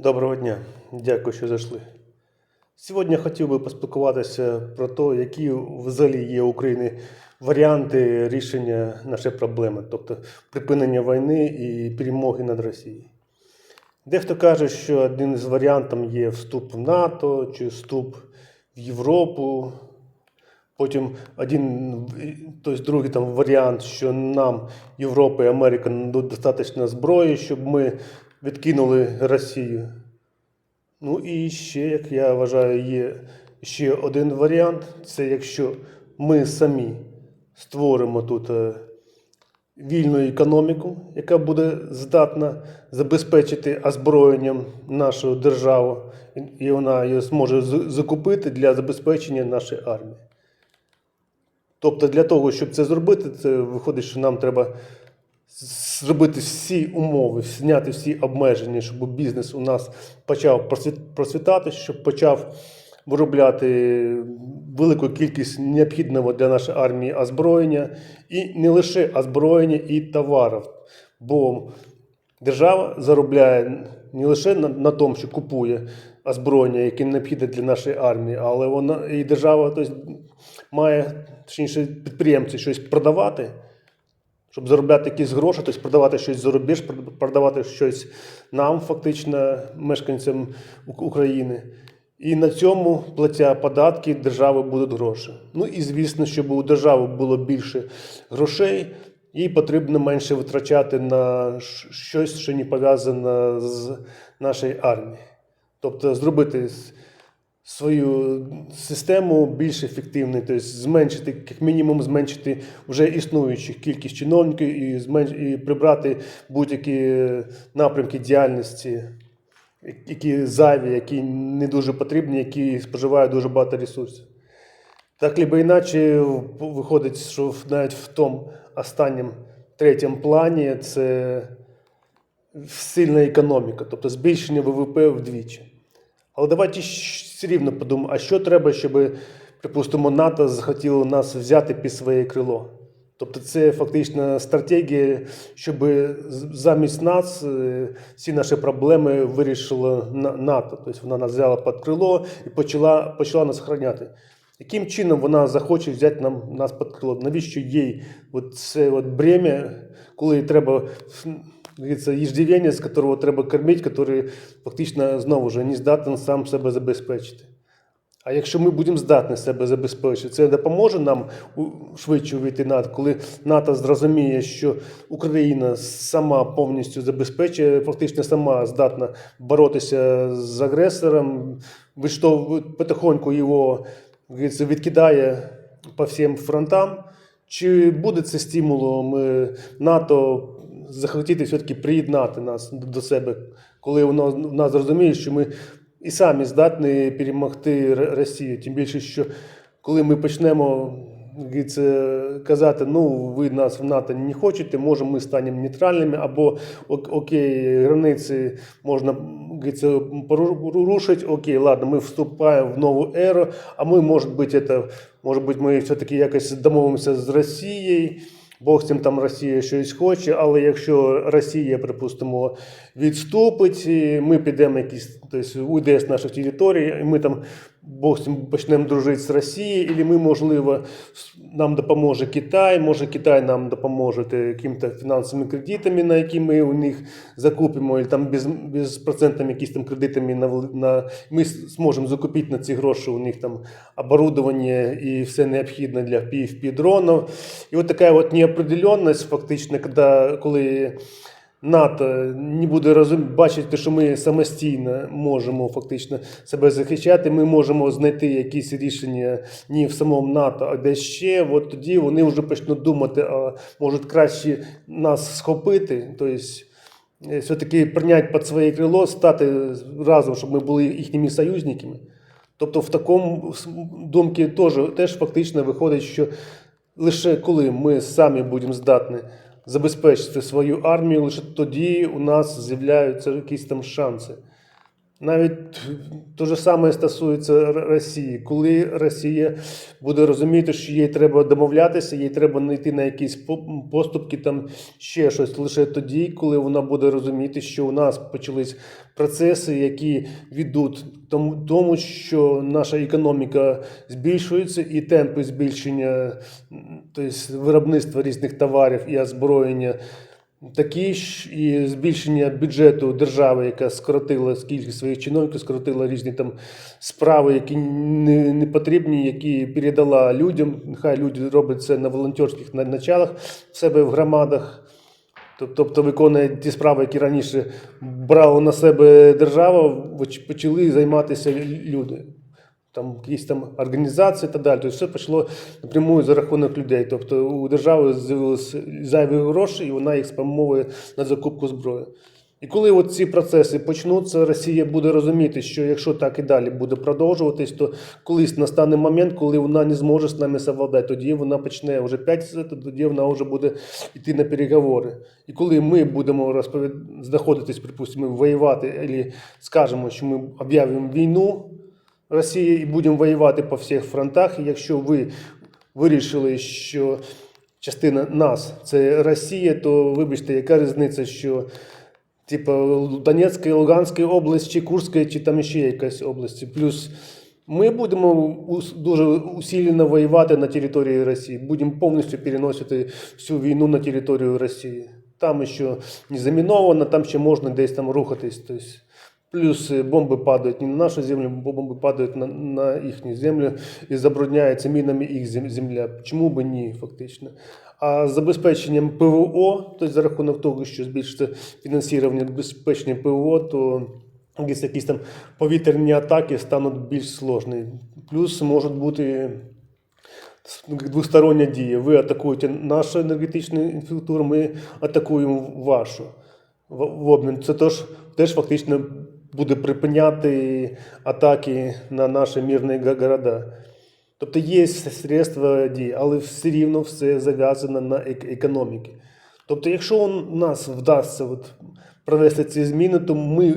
Доброго дня, дякую, що зайшли. Сьогодні хотів би поспілкуватися про те, які взагалі є у України варіанти рішення нашої проблеми, тобто припинення війни і перемоги над Росією. Дехто каже, що один з варіантів є вступ в НАТО чи вступ в Європу. Потім один, тобто другий там варіант, що нам Європа і Америка достатньо зброї, щоб ми відкинули Росію. Ну і ще, як я вважаю, є ще один варіант це якщо ми самі створимо тут е, вільну економіку, яка буде здатна забезпечити озброєнням нашу державу, і- і вона її зможе закупити для забезпечення нашої армії. Тобто для того, щоб це зробити, це виходить, що нам треба зробити всі умови, зняти всі обмеження, щоб бізнес у нас почав процвітати, щоб почав виробляти велику кількість необхідного для нашої армії озброєння, і не лише озброєння і товарів. Бо держава заробляє не лише на, на тому, що купує озброєння, яке необхідне для нашої армії, але вона і держава тобто, має точніше підприємці щось продавати щоб заробляти якісь гроші, тобто продавати щось за рубіж, продавати щось нам, фактично, мешканцям України. І на цьому платя податки держави будуть гроші. Ну і звісно, щоб у держави було більше грошей, їй потрібно менше витрачати на щось, що не пов'язане з нашою армією. Тобто зробити свою систему більш ефективною, тобто зменшити, як мінімум, зменшити вже існуючих кількість чиновників і, зменш... і прибрати будь-які напрямки діяльності, які зайві, які не дуже потрібні, які споживають дуже багато ресурсів. Так либо іначе виходить, що навіть в тому останньому третьому плані це сильна економіка, тобто збільшення ВВП вдвічі. Але давайте все рівно подумаємо, а що треба, щоб, припустимо, НАТО захотіло нас взяти під своє крило. Тобто це фактично стратегія, щоб замість нас е, всі наші проблеми вирішила НАТО. Тобто вона нас взяла під крило і почала, почала нас охороняти. Яким чином вона захоче взяти нам, нас під крило? Навіщо їй от це от бремя, коли треба говорится, иждивенець, з якого треба кормити, який фактично знову ж не здатен сам себе забезпечити. А якщо ми будемо здатні себе забезпечити, це допоможе нам швидше увійти НАТО, коли НАТО зрозуміє, що Україна сама повністю забезпечує, фактично сама здатна боротися з агресором, потихоньку його відкидає по всім фронтам. Чи буде це стимулом е, НАТО захотіти все-таки приєднати нас до себе, коли воно нас зрозуміє, що ми і самі здатні перемогти Росію. Тим більше, що коли ми почнемо говориться, казати, ну ви нас в НАТО не хочете, може ми станемо нейтральними, або окей, границі можна порушити, окей, ладно, ми вступаємо в нову еру, а ми, може бути, це, може бути, ми все-таки якось домовимося з Росією. Бог цим там Росія щось хоче, але якщо Росія, припустимо, відступить, ми підемо якісь, тобто уйде з наших територій, і ми там Бог почнемо дружити з Росією, і ми, можливо, нам допоможе Китай, може Китай нам допоможе те, яким-то фінансовими кредитами, на які ми у них закупимо, і там без, без процентами якісь там кредитами на, на ми зможемо закупити на ці гроші у них там оборудовання і все необхідне для PFP дронів. І от така от неопределенність, фактично, коли НАТО не буде розум... бачити, що ми самостійно можемо фактично себе захищати, ми можемо знайти якісь рішення не в самому НАТО, а десь ще. От тоді вони вже почнуть думати, а може краще нас схопити. Тобто, е, все-таки прийняти під своє крило, стати разом, щоб ми були їхніми союзниками. Тобто, в такому думці теж, теж фактично виходить, що лише коли ми самі будемо здатні забезпечити свою армію, лише тоді у нас з'являються якісь там шанси. Навіть те ж саме стосується Росії. Коли Росія буде розуміти, що їй треба домовлятися, їй треба не йти на якісь поступки, там ще щось лише тоді, коли вона буде розуміти, що у нас почались процеси, які ведуть тому, тому що наша економіка збільшується, і темпи збільшення тобто виробництва різних товарів і озброєння такі ж і збільшення бюджету держави, яка скоротила кількість своїх чиновників, скоротила різні там справи, які не, не потрібні, які передала людям. Нехай люди роблять це на волонтерських началах в себе в громадах. Тобто виконує ті справи, які раніше брала на себе держава, почали займатися люди. Там якісь там організації і так далі. Тобто все пішло напряму за рахунок людей. Тобто у держави з'явилися зайві гроші, і вона їх спрямовує на закупку зброї. І коли от ці процеси почнуться, Росія буде розуміти, що якщо так і далі буде продовжуватись, то колись настане момент, коли вона не зможе з нами совладати. Тоді вона почне вже п'ять, тоді вона вже буде йти на переговори. І коли ми будемо розповід... знаходитись, припустимо, воювати, або скажемо, що ми об'явимо війну Росії і будемо воювати по всіх фронтах, і якщо ви вирішили, що частина нас це Росія, то вибачте, яка різниця, що типу Донецька, Луганська область, чи Курська, чи там ще якась область. Плюс ми будемо дуже усилено воювати на території Росії, будемо повністю переносити всю війну на територію Росії. Там ще не заміновано, там ще можна десь там рухатись. Тобто, плюс е, бомби падають не на нашу землю, бо бомби падають на, на їхню землю і забрудняється мінами їх земля. Чому би ні, фактично. А з забезпеченням ПВО, тобто за рахунок того, що збільшиться фінансування безпечення ПВО, то якісь, якісь там повітряні атаки стануть більш сложні. Плюс можуть бути двостороння дія. Ви атакуєте нашу енергетичну інфраструктуру, ми атакуємо вашу в обмін. Це теж, теж фактично буде припиняти атаки на наші мирні города. Тобто є средства дії, але все рівно все зав'язано на ек- економіки. Тобто, якщо у нас вдасться от провести ці зміни, то ми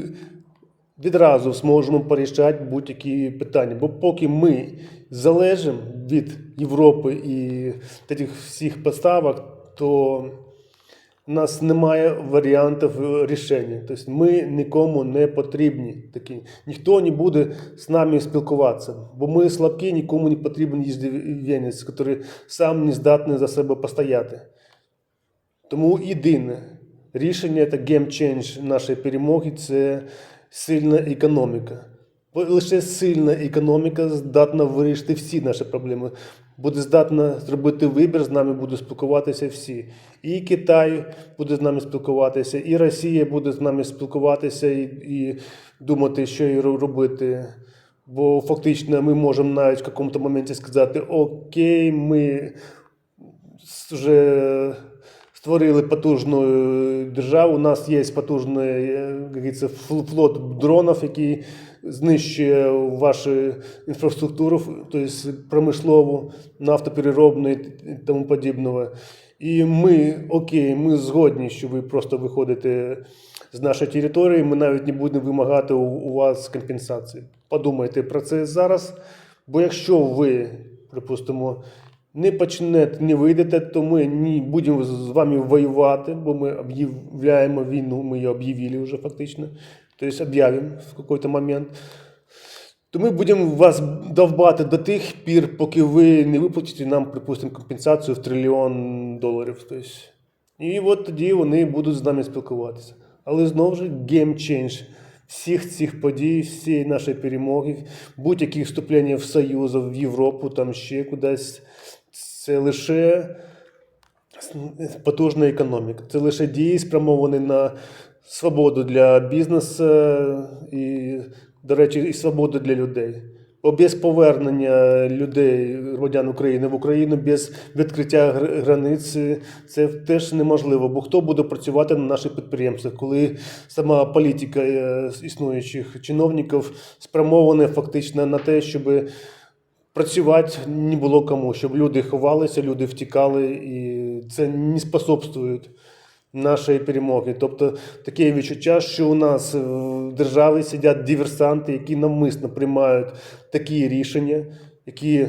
відразу зможемо порішати будь-які питання. Бо поки ми залежимо від Європи і таких всіх поставок, то у нас немає варіантів рішення. Тобто ми нікому не потрібні. Такі. Ніхто не буде з нами спілкуватися, бо ми слабкі, нікому не потрібен їздів'янець, який сам не здатний за себе постояти. Тому єдине рішення це геймчендж нашої перемоги це сильна економіка. Лише сильна економіка здатна вирішити всі наші проблеми. Буде здатна зробити вибір, з нами будуть спілкуватися всі. І Китай буде з нами спілкуватися, і Росія буде з нами спілкуватися і, і думати, що їй робити. Бо фактично ми можемо навіть в якомусь моменті сказати: Окей, ми вже створили потужну державу. У нас є потужний флот дронів, який знищує вашу інфраструктуру, тобто промислову, нафтопереробну і тому подібного. І ми, окей, ми згодні, що ви просто виходите з нашої території, ми навіть не будемо вимагати у, вас компенсації. Подумайте про це зараз, бо якщо ви, припустимо, не почнете, не вийдете, то ми не будемо з вами воювати, бо ми об'являємо війну, ми її об'явили вже фактично, тобто об'явимо в якийсь момент. То ми будемо вас довбати до тих пір, поки ви не виплатите нам, припустимо, компенсацію в трильйон доларів. Тобто. І от тоді вони будуть з нами спілкуватися. Але знову ж геймчендж всіх цих подій, всієї нашої перемоги, будь-які вступлення в Союз, в Європу, там ще кудись. Це лише потужна економіка. Це лише дії, спрямовані на свободу для бізнесу і, до речі, і свободу для людей. Бо без повернення людей, громадян України в Україну, без відкриття гр- границь це теж неможливо. Бо хто буде працювати на наших підприємствах, коли сама політика е, існуючих чиновників спрямована фактично на те, щоб працювати не було кому, щоб люди ховалися, люди втікали, і це не способствує нашої перемоги. Тобто таке відчуття, що у нас в державі сидять диверсанти, які навмисно приймають такі рішення, які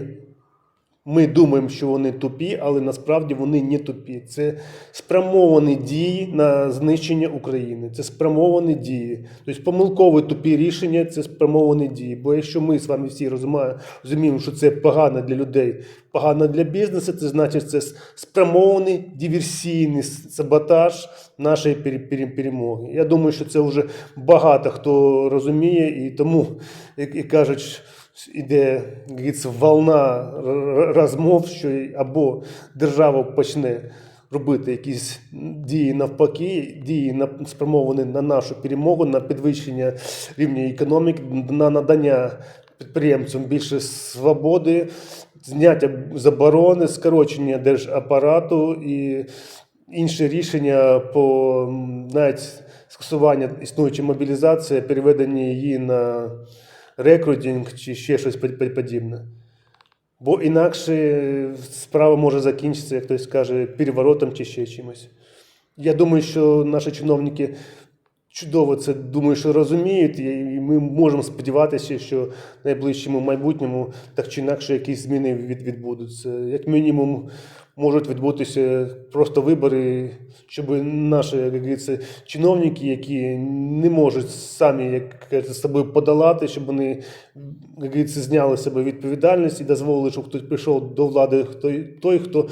ми думаємо, що вони тупі, але насправді вони не тупі. Це спрямовані дії на знищення України. Це спрямовані дії. Тобто помилкові тупі рішення це спрямовані дії. Бо якщо ми з вами всі розуміємо, що це погано для людей, погано для бізнесу, це значить це спрямований диверсійний саботаж нашої пере- пере- перемоги. Я думаю, що це вже багато хто розуміє, і тому, як і кажуть, іде як волна розмов, що або держава почне робити якісь дії навпаки, дії спрямовані на нашу перемогу, на підвищення рівня економіки, на надання підприємцям більше свободи, зняття заборони, скорочення держапарату і інші рішення по навіть скасування існуючої мобілізації, переведення її на рекрутинг чи ще щось под- под- подібне. Бо інакше справа може закінчитися, як хтось каже, переворотом чи ще чимось. Я думаю, що наші чиновники чудово це думаю, що розуміють, і ми можемо сподіватися, що в найближчому майбутньому так чи інакше якісь зміни відбудуться. Як мінімум, можуть відбутися просто вибори, щоб наші як говориться, чиновники, які не можуть самі як кажуть, з собою подолати, щоб вони як говориться, зняли з себе відповідальність і дозволили, щоб хтось прийшов до влади, той, той хто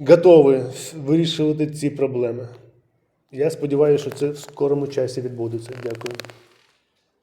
готовий вирішувати ці проблеми. Я сподіваюся, що це в скорому часі відбудеться. Дякую.